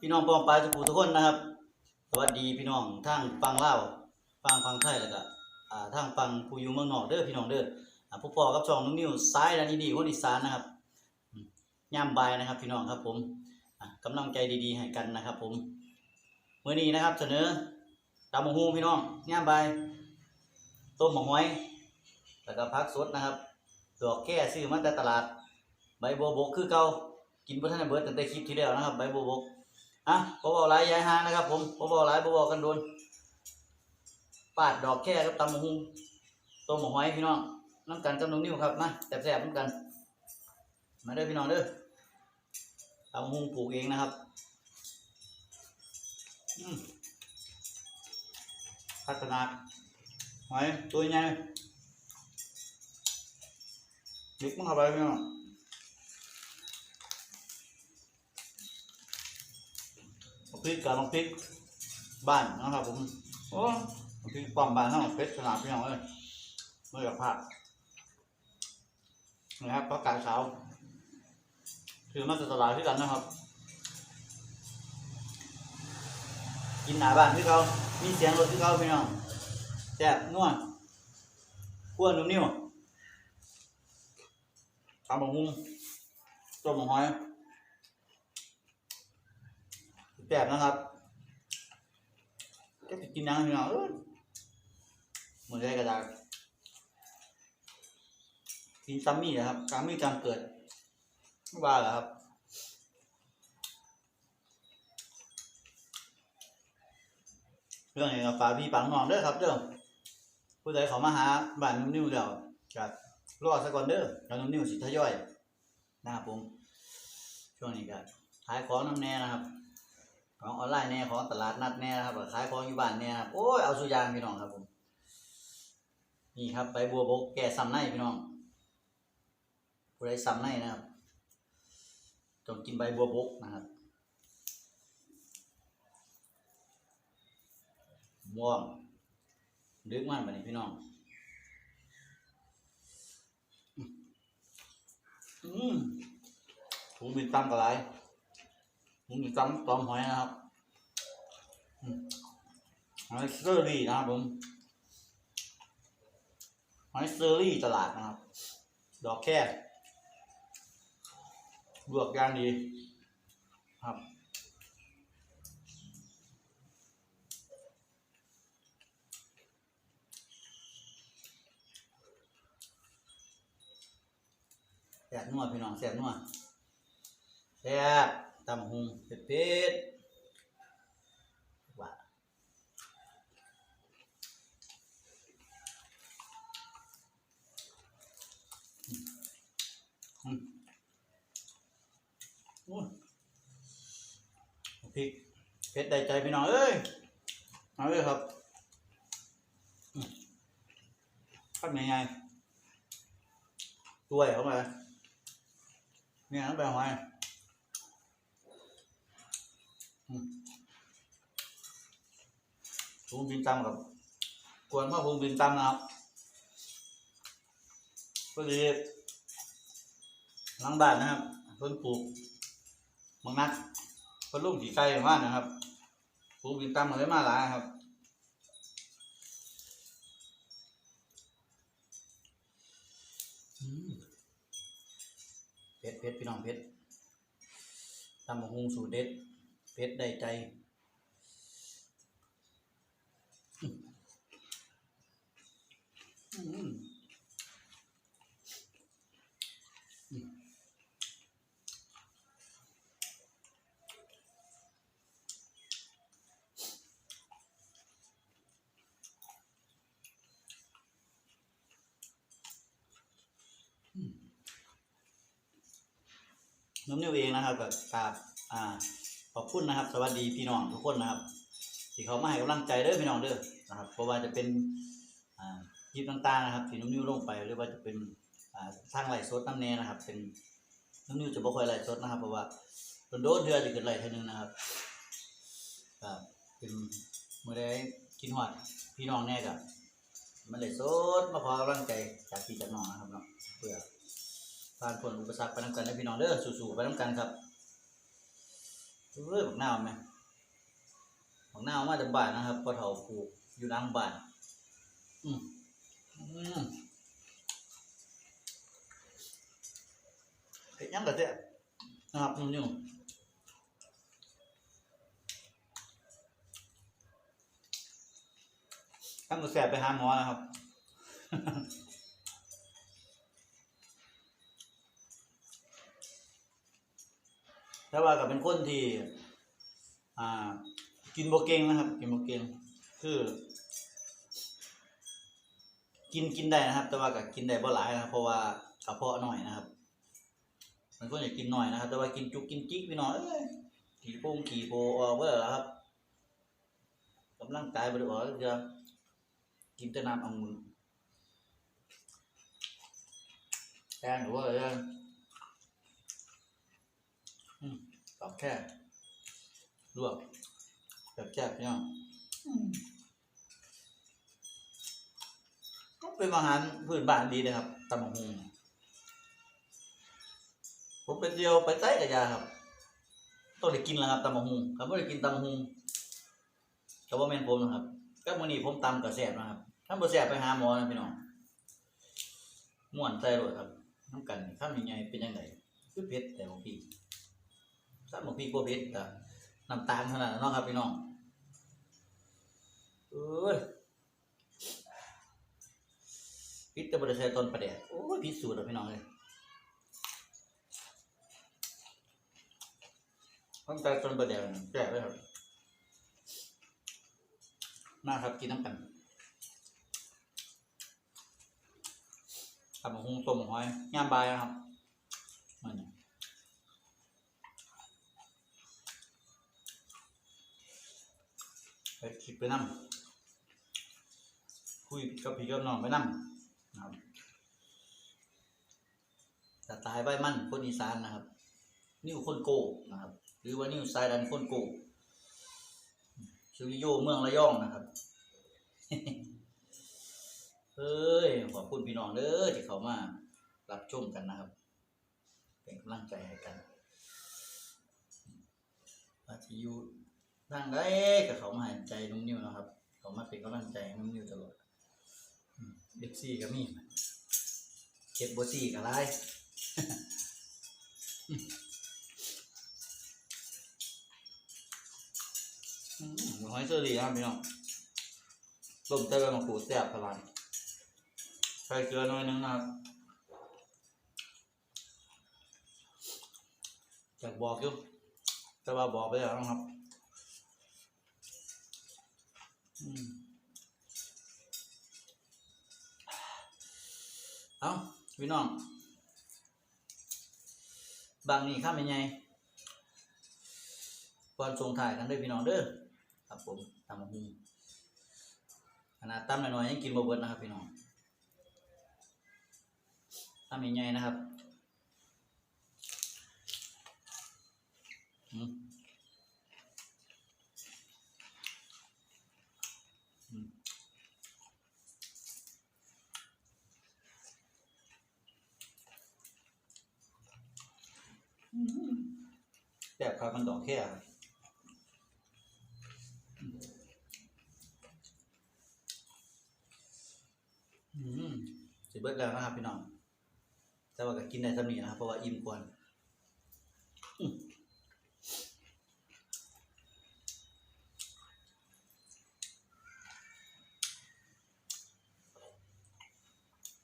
พี่น้องปองปลายทุกผู้ทุกคนนะครับ สวัสดีพี่น้องทางฟังเล่าฟังฟังไทยแล้วก็อ่าทางฟังผู้อยู่เมืองนอกเด้อพี่น้องเด้อผู้ปอกับช่องน้องนิวซ้ายและนี่ดีคนอีสานนะครับย่ามบายนะครับ พี่น้องครับผมอ่ากำลังใจดีๆให้กันนะครับ ผมมื้อนี้นะครับ เสนอตำบักฮูพี่น้องย่ามบายต้มหมกหอยแล้วก็ผักสดนะครับดอกแก้ซื้อมาแต่ตลาด ใบบัวบกคือเก่า กินบ่ทันเบิดตั้งแต่คลิปที่แล้วนะครับใบบัวบกอะบ่เว้าหลายยายหานะครับ ผมบ่เว้าหลายบ่เว้ากันโดนปาดดอกแค่กับตำบักหุ่งต้มหมกหอยพี่น้องน้ำกันกับน้องนิ้วครับมาแซ่บๆน้ำกัน มาเด้อพี่น้องเด้อตำบักหุ่งปลูกเองนะครับอืพัฒนาหอยตัวใหญ่ลึกมากเข้าไปพี่น้อง พริกกับน้ำพริกบ้านนะครับ ผมโอ้น้ำพริกปอมบ้านเท่าเพชรสนามพี่น้องเลยไม่อยากพลาดนะครับผักกาดขาคือมาจากตลาดที่กันนะครับ กินหนาบ้านที่เขามีเสียงรถที่เขาพี่น้องแซ่บนัวขั้วนุ่มนิ่มทำบักหุ่งต้มบักหอย แบบนะครับก็กินน้ำพี่น้องเอ้ยเหมือนได้กระดาษกินซัมมี่นะครับซัมมี่จำเกิดไม่ว่าเหรอครับเรื่องนี้ก็ฝากพี่ปังน้องเด้อครับเด้อผู้ใดเขามาหาบ้านนุ่มนิ่วเดี๋ยวก็รอสักก่อนเด้อแล้วนุ่มนิ่วสิทยอยนะครับผมช่วงนี้ก็ขายของน้ำแน่นะครับ ของออนไลน์แน่ของตลาดนัดแน่นะครับขายของอยู่บ้านแน่ครับโอ้ยเอาสุยางพี่น้องครับผมนี่ครับใบบัวบกแก่ซ้ำในพี่น้องผู้ใดซ้ำในนะครับต้องกินใบบัวบกนะครับม่วงดึกมันแบบนี้พี่น้องอืมถุงบินตั้มกระไร ผมมีตำตอมหอยนะครับอืมหอยเซอรี่นะครับผมหอยเซอรี่ตลาดนะครับ ดอกแค่ลวกย่างดีครับแซ่บนัวพี่น้องแซ่บนัวแซ่บ ตำหุงเผ็ดๆว่าอืมโอ้ยพริกเผ็ดได้ใจพี่น้องเอ้ยเอาเลยครับอืมทำยังไงด้วยเข้ามาเนี่ยน้ำไปหอย พุงบินตำกับกวนว่าพุงบินตำนะครับก็ดีหลังบ้านนะครับเพิ่นปลูกมังนัดเพิ่นลูกขี่ไก่มากนะครับพุงบินตำมาเลยมาหลายครับเผ็ดเผ็ดพี่น้องเผ็ดตำบักหุงสูตรเด็ด ผ็ดได้ใจอืมอืมน้ำนิ้วเองนะครับกับกราบอ่า ขอบคุณนะครับ สวัสดีพี่น้องทุกคนนะครับ ที่เขามาให้กำลังใจเด้อพี่น้องเด้อนะครับเพราะว่าจะเป็นอ่าคลิปต่างๆนะครับที่น้องนิวลงไปหรือว่าจะเป็นอ่าทางไหลฟ์สดน้ำแน่นะครับ เป็นน้องนิวจะบ่ค่อยไหลฟ์สดนะครับเพราะว่าโดนเดือนจะเกิดไหลเท่านึงนะครับก็เป็นเมื่อได้กินฮอดพี่น้องแน่กับมันเลยสดมาขอกำลังใจจากพี่จากน้องนะครับเนาะเพื่อผ่านพ้นอุปสรรคไปน้ำกันนะพี่น้องเด้อสู้ๆไปน้ำกันครับ เอ้ยบักนาวไหมบักนาวมาจากบ้านนะครับพอเฒ่าปลูกอยู่หลังบ้านอืมอืมเฮ็ดหยังก็แซ่บนะครับนุ่มๆตั้งก็แซ่บไปหาหมอนะครับ แต่ว่าก็เป็นคนที่อ่ากินโบเก่งนะครับ กินโบเก่งคือ กินกินได้นะครับ แต่ว่าก็กินได้บ่หลายนะครับเพราะว่ากระเพาะหน่อยนะครับมันก็อยากกินหน่อยนะครับ แต่ว่ากินจุกกินจิกพี่น้อยขี่โป่งขี่โปออกเว้อครับกำลังกายบ่ได้ออกเดือกินแต่น้ำองุ่นแกงหรือว่าอะไรนะอื มตอบแค่ลวกแบบแซ่บพี่น้องก็เป็นอาหารพื้นบ้านดีนะครับตำบักหุ่งผมเป็นเดียวไปใต้กับยาครับ ต้องได้กินแล้วครับตำบักหุ่งถ้าไม่ได้กินตำบักหุ่งก็ว่าแม่นผมนะครับก็มื้อนี้ผมตำกับแซ่บนะครับถ้าบ่แซ่บไปหาหมอนะพี่น้องม่วนใจรวดครับน้ำกันนี่ข้ามยังไงเป็นยังไงคือเผ็ดแต่บาง ทีถ้าบางทีบ่เผ็ดก็น้ำตาลเท่านั้นเนาะครับพี่น้องเอ้ยพิษแต่บ่ได้ใส่ต้นประแดกโอ้ยพิษสูตรพี่น้องเลยต้องใส่ต้นประแดกแซ่บเลยครับมาครับกินน้ำกันทำหงต้มหอยย่ามบายนะครับมันเนี่ยไป คิดไปนั่งคุยกับพี่กับน้องไปนั่งนะครับสไตล์ใบมันคนอีสานนะครับ นิ้วคนโกนะครับ หรือว่านิ้วสายดันคนโกชิริโยเมืองระยองนะครับเฮ้ยขอบคุณพี่น้องเด้อที่เขามารับชมกันนะครับ เป็นกำลังใจให้กันอาทิยู่ ทางได้กับเขามาให้ใจนุ่มนิ้วนะครับ เขามาเป็นกำลังใจให้นุ่มนิ้วตลอดเด็กซี่ก็มีเก็บบซี่ก็ได้อืมหอยเชอรี่นะครับพี่น้องต้มเต้ามาขูดแซ่บพลังใส่เกลือหน่อยนึงนะครับอยากบอกอยู่แต่ว่าบอกไปแล้วนะครับ พี่น้อง บางนี่ข้ามยังไงก่อนส่งถ่ายกันเด้วยพี่น้องเด้อครับผมตามาหุงขนาดตั้มหน่อยๆยังกินบ่เบิดนะครับพี่น้องทำยังไงนะครับ อืมอืม แบบครับมันดอกแค่ครับอืมสิเบิดแล้วนะครับพี่น้องแต่ว่าก็กินได้สำนีนะครับเพราะว่าอิ่มกวนอืม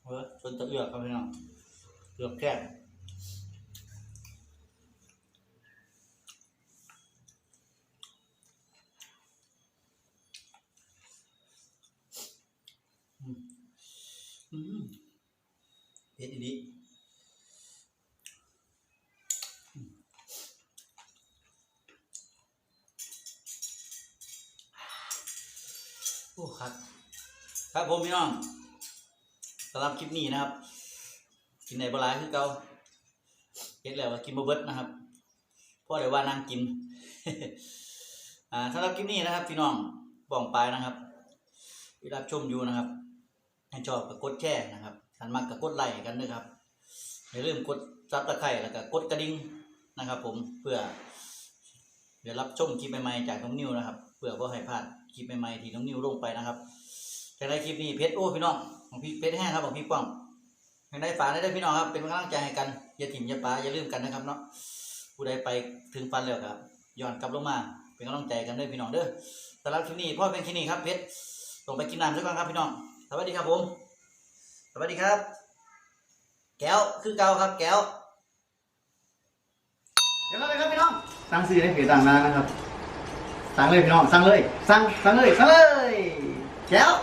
เออชนตะเอือกครับพี่น้องเอือกแก้มอืมอืมเผ็ดอีดี โอ้ครับ ครับผมพี่น้องสำหรับคลิปนี้นะครับ กินในบหลาคือเก่าเก็ดแล้วกินบเบิดนะครับพ่อเดี๋ยวว่านั่งกิน อ่าสำหรับคลิปนี้นะครับ พี่น้องบ้องไปนะครับที่รับชมอยู่นะครับให้ชอบก็กดแชร์นะครับทันมักก็กดไลค์กันด้วยครับอย่าลืมกดซับตะไคร้แล้วก็กดกระดิ่งนะครับ ผมเพื่อดี๋ยวรับชมคลิปใหม่ๆจากน้องนิวนะครับ เพื่อบ่อให้พลาด คลิปใหม่ๆที่น้องนิวลงไปนะครับแต่ในคลิปนี้เพชรโอ้พี่น้องของพี่เพชรแห้งครับของพี่ป้องยังได้ฝากได้ด้วยพี่น้องครับเป็นกำลังใจให้กันอย่าถิ่มอย่าปาอย่าลืมกันนะครับเนาะผู้ใดไปถึงฟันแล้วครับย้อนกลับลงมาเป็นกำลังใจกันด้วยพี่น้องเด้อสำหรับคลิปนี้พ่อเป็นคลิปนี้ครับเพชรลงไปกินน้ำด้วยกันครับพี่น้องสวัสดีครับผมสวัสดีครับ แก้วคือเกาครับแก้วเดี๋ยวครับเดี๋ยวครับพี่น้องสั่งซื้อในเพจต่างๆนะครับ สั่งเลยพี่น้องสั่งเลยสั่งสั่งเลยสั่งเลยแก้ว